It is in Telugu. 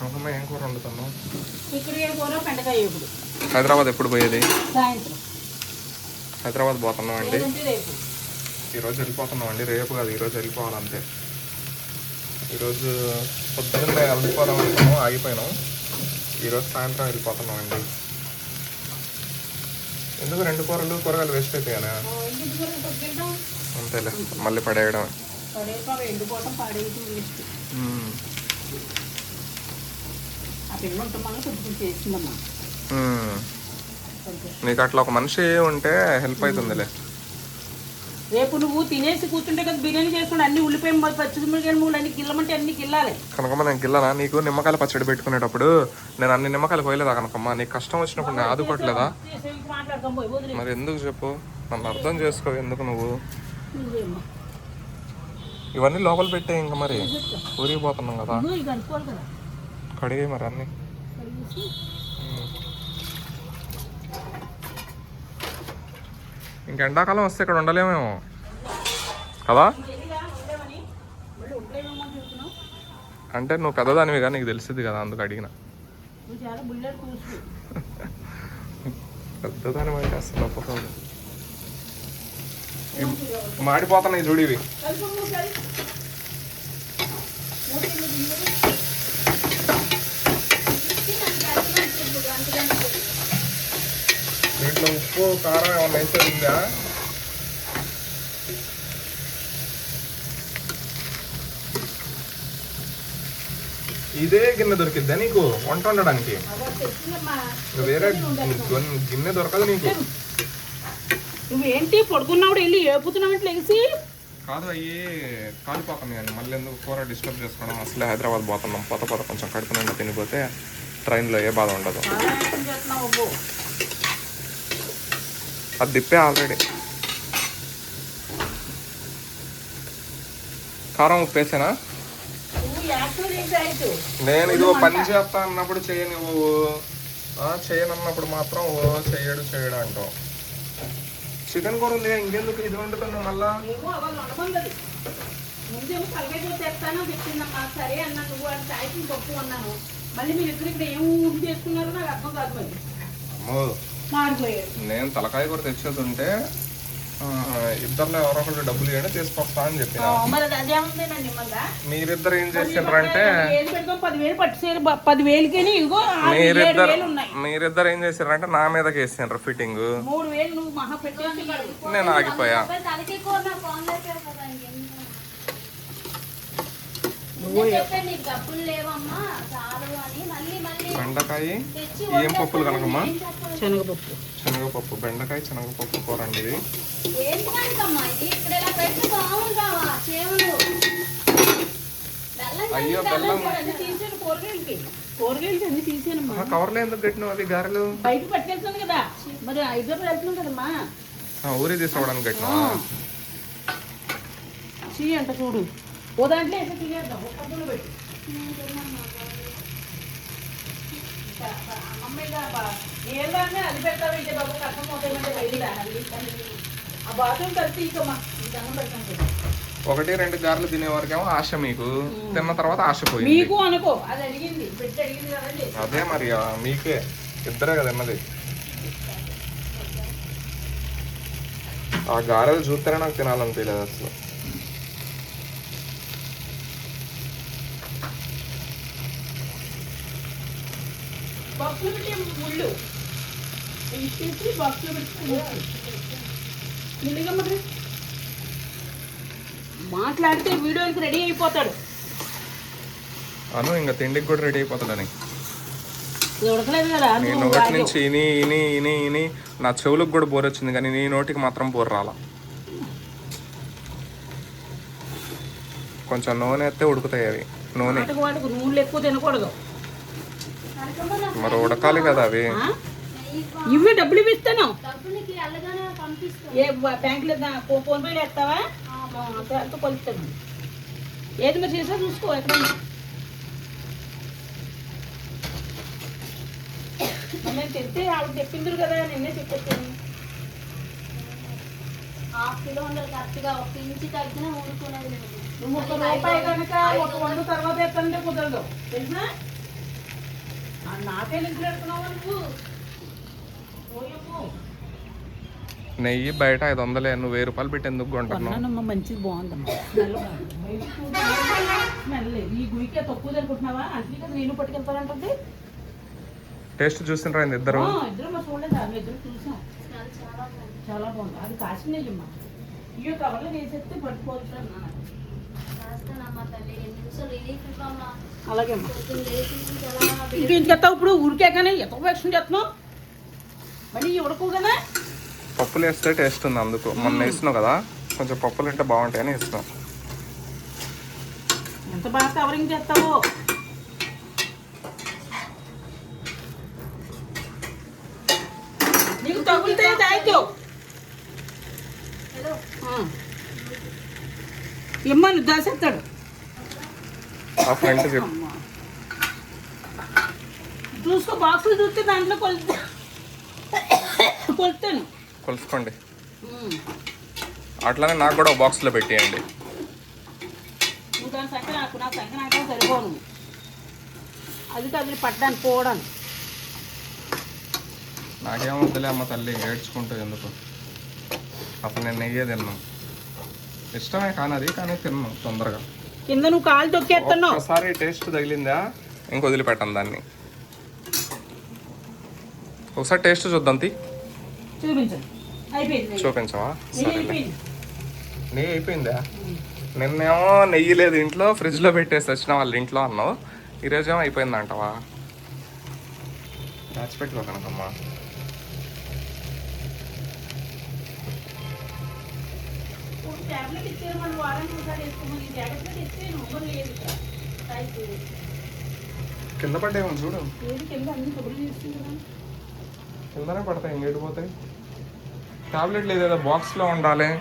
ఏం కూర వండుతున్నావు ఇక్కడ ఏ కూర? బెండకాయ ఇప్పుడు హైదరాబాద్ ఎప్పుడు పోయేది? సాయంత్రం. హైదరాబాద్ పోతున్నాం అండి? ఈరోజు వెళ్ళిపోతున్నాం అండి? రేపు కాదు ఈరోజు వెళ్ళిపోవాలంతే. ఈరోజు పొద్దున్నే వెళ్ళిపోదాం అనుకున్నాం ఆగిపోయినాం. ఈరోజు సాయంత్రం వెళ్ళిపోతున్నాం అండి. ఎందుకు రెండు కూరలు? కూరగాయలు వేస్ట్ పట్టుకెళ్తాం అంతేలే మళ్ళీ పడేయడం నీకు అట్లా ఒక మనిషి ఉంటే హెల్ప్ అవుతుందిలే రేపు నువ్వు తినేసి కూర్చుంటే కదా బిర్యానీ చేసుకుని అన్ని ఉల్లిపాయ పచ్చిమిరకాయలు మూడు అన్ని గిల్లమంటే అన్ని గిల్లాలి. కనకమ్మ నేను గిల్లనా? నీకు నిమ్మకాయల పచ్చడి పెట్టుకునేటప్పుడు నేను అన్ని నిమ్మకాయలు పోయలేదా కనకమ్మ? నీకు కష్టం వచ్చినప్పుడు నేను ఆదుకోవట్లేదా మరి ఎందుకు చెప్పు? నన్ను అర్థం చేసుకో ఎందుకు నువ్వు? ఇవన్నీ లోపల పెట్టే ఇంకా మరి. ఊరికి పోతున్నాం కదా. కడిగే మరి అన్ని. ఇంక ఎండాకాలం వస్తే ఇక్కడ ఉండలేమేమో. కదా? అంటే నువ్వు పెద్దదానివిగా నీకు తెలిసింది కదా అందుకు అడిగిన. పెద్దదాని అంటే అసలు ఒప్పుకోదు. మాడిపోతున్నాయి చూడు ఇవి కలుపు ఒకసారి దీంట్లో ఉప్పు కారం వేస్తే ఉందా ఇదే గిన్నె దొరికిద్దా నీకు? వంట వండడానికి? వేరే గిన్నె- గిన్నె దొరకదు నీకు? నువ్వేంటి పడుకున్నప్పుడు వెళ్ళి ఏపుతున్నావు లెగిసి కాదు అయ్యి కాలిపోతుంది కానీ మళ్ళీ ఎందుకు కూర డిస్టర్బ్ చేసుకోవడం? అసలే హైదరాబాద్ పోతున్నాం. పోత పోత కొంచెం కడుపు నిండా తినిపోతే ట్రైన్లో ఏ బాధ ఉండదు చాలా యాక్షన్ చేస్తున్నావు అబ్బో అది దిప్పే ఆల్రెడీ కారం ఉప్పు వేసానా? నువ్వు యాక్షన్ చేసాయి నేను ఇదిగో పని చేస్తా అన్నప్పుడు చేయని నువ్వు. చేయను అన్నప్పుడు మాత్రం ఓ చేయడు చేయడు అంటావు. చికెన్ కూర ఉంది ఇంకెందుకు? ఇది వండుతున్నావు మళ్ళా? ముందేమో కూర తెస్తానో చెప్పిందమ్మా సరే అన్నా నువ్వు అని సాయికి పప్పు అన్నాను. మళ్ళీ మీరు ఇద్దరు ఇక్కడ ఏం చేసుకున్నారో నాకు అర్థం కాదు మరి. నేను తలకాయ కూర తెచ్చేది ఉంటే ఇద్దరిలో ఎవరో ఒకరు డబ్బులు ఇవ్వండి తీసుకొస్తా అని చెప్పిన. ఆ, మరి అది అదేముందేనండి మళ్ళా మీరిద్దరు ఏం ఏడు మీరిద్దరు మీరిద్దరు ఏం చేశారంటే నా మీదకి వేసిండ్రు ఫిట్టింగ్. నేను ఆగిపోయా. బెండకాయ ఏం పప్పులు కనకమ్మా శనగపప్పు. శనగపప్పు బెండకాయ శనగపప్పు కూర అండి ఇది. అయ్యో బెల్లం అన్ని కూరగాయలకి తీసానమ్మా కవర్లో ఎందుకు కట్టినావు అవి గారెలు? బయట కదా. మరి ఐదుగురు వెళ్తున్నాం కదమ్మా. ఆ, ఊరి తీసుకోవడానికి కట్టినావా? చీ అంట చూడు. ఓ దాంట్లో పెట్టి. ఏదాన్ని అది పెడతావు ఇంటే బాబు కష్టం అవుతాయంటే బయలుదా ఆ బాత్రూమ్ కలిసి ఇకమ్మా ఈ దండం పెడతాను ఒకటి రెండు గారెలు తినే వరకేమో ఆశ మీకు తిన్న తర్వాత ఆశ పోయింది. మీకు అనుకో అది అడిగింది పెట్టి అడిగింది కదండి అదే మరి ఆ, మీకే ఇద్దరే కదా తిన్నది ఆ గారెలు చూస్తేనే నాకు తినాలనిపించలేదు అసలు. బాక్స్లో పెట్టి ముళ్ళు. ఇచ్చేసి ముందుగా మరి? మాట్లాడితే వీడియోకి రెడీ అయిపోతాడు. అను ఇంకా తిండికి కూడా రెడీ ఉడకలేదు కదా నేను ఆగావు. నుంచి ఇని ఇని ఇని ఇని నా చెవులకు కూడా బోర్ వచ్చింది కానీ నీ నోటికి మాత్రం బోర్ రాలా. కొంచెం నూనె ఎత్తే ఉడుకుతాయి అవి. నూనె. నూనెలు ఎక్కువ తినకూడదు. మరి ఉడకాలి కదా అవి? ఇవి డబ్బులు ఇస్తాను. ఏ బ్యాంకులో ఫోన్ వేస్తావా కొలుస్తాను. ఏది మరి చేసా చూసుకో ఎక్కడైనా మరి నేను తెస్తే ఆవిడ చెప్పింది కదా నిన్నే చెప్పేసాను హాఫ్ కిలో ఉండదు కరెక్ట్గా ఒక ఇంచి తగ్గినా ఊరుకునేది లేదు. నువ్వు ఒక రూపాయి కనుక ఒక వంద తర్వాత ఎత్తంటే కుదరదు. తెలుసా ఆ, నాకే లింకులు పెడుతున్నావా నువ్వు ఓయమ్మో నెయ్యి బయట ఐదు వందలే నువ్వు వెయ్యి రూపాయలు పెట్టి ఎందుకు కొంటున్నావు? మంచిది బాగుందమ్మా స్మెల్ బాగుంది. స్మెల్ లేదు ఈ గుడికే తక్కువ అనుకుంటున్నావా అందుకే కదా నేను పట్టుకెళ్తానంటుంది. టేస్ట్ చూసిండ్రా ఇంత ఇద్దరు? ఇద్దరు మా చూడలేదు. ఆమె ఇద్దరు చూసాం. చాలా బాగుంది. అది ఇయ్యో కవర్లో వేసేస్తే పట్టుకోవచ్చు అన్నాను అలాగే ఇంటి ఇంటికి ఎత్తావు ఇప్పుడు? ఊరికే కానీ ఎంత ఉపయోగం చేస్తున్నావు? మళ్ళీ ఇవ్వడకు కదా పప్పులు వేస్తే టేస్ట్ ఉంది అందుకు. మొన్న వేసినావు కదా కొంచెం పప్పులు అంటే బాగుంటాయని వేసినావు ఎంత బాగా కవరింగ్ చేస్తావో? నీకు తగులితే దాయితో హలో ఇమ్మని దాసేస్తాడు. చూసుకో బాక్సులు చూస్తే దాంట్లో కొలుతా కొలుతాను కొలుసుకోండి. అట్లానే నాకు కూడా బాక్స్లో పెట్టేయండి. దాని సంఖ్య నాకు నా సంఖ్య నాకు సరిపోను. అది కదిలి అమ్మ తల్లి ఏడ్చుకుంటూ ఎందుకు? అసలు నేను నెయ్యే తిన్నాను. ఇష్టమే కానీ అది కానీ తిన్నాను తొందరగా. కింద నువ్వు కాలు తొక్కేస్తున్నావు ఒకసారి టేస్ట్ తగిలిందా? ఇంక వదిలిపెట్టాను దాన్ని. ఒకసారి టేస్ట్ చూద్దాం తీ. చూపించవా? నెయ్యి సరే అయిపోయింది. నెయ్యి అయిపోయిందా? నిన్నేమో నెయ్యి లేదు ఇంట్లో ఫ్రిడ్జ్లో పెట్టేసి వచ్చిన వాళ్ళ ఇంట్లో అన్నావు. ఈరోజేమో అయిపోయింది అంటావా దాచిపెట్టుకో కనకమ్మా ఇచ్చారు వారానికి ఒకసారి వేసుకోమని లేదు. ఇక్కడ. కింద పడ్డేమో చూడు. ఏది కింద? అన్ని కబుర్లు చేస్తుంది కదా. కిందనే పడతాయి ఇంకేటి పోతాయి? టాబ్లెట్ లేదు బాక్స్లో ఉండాలి.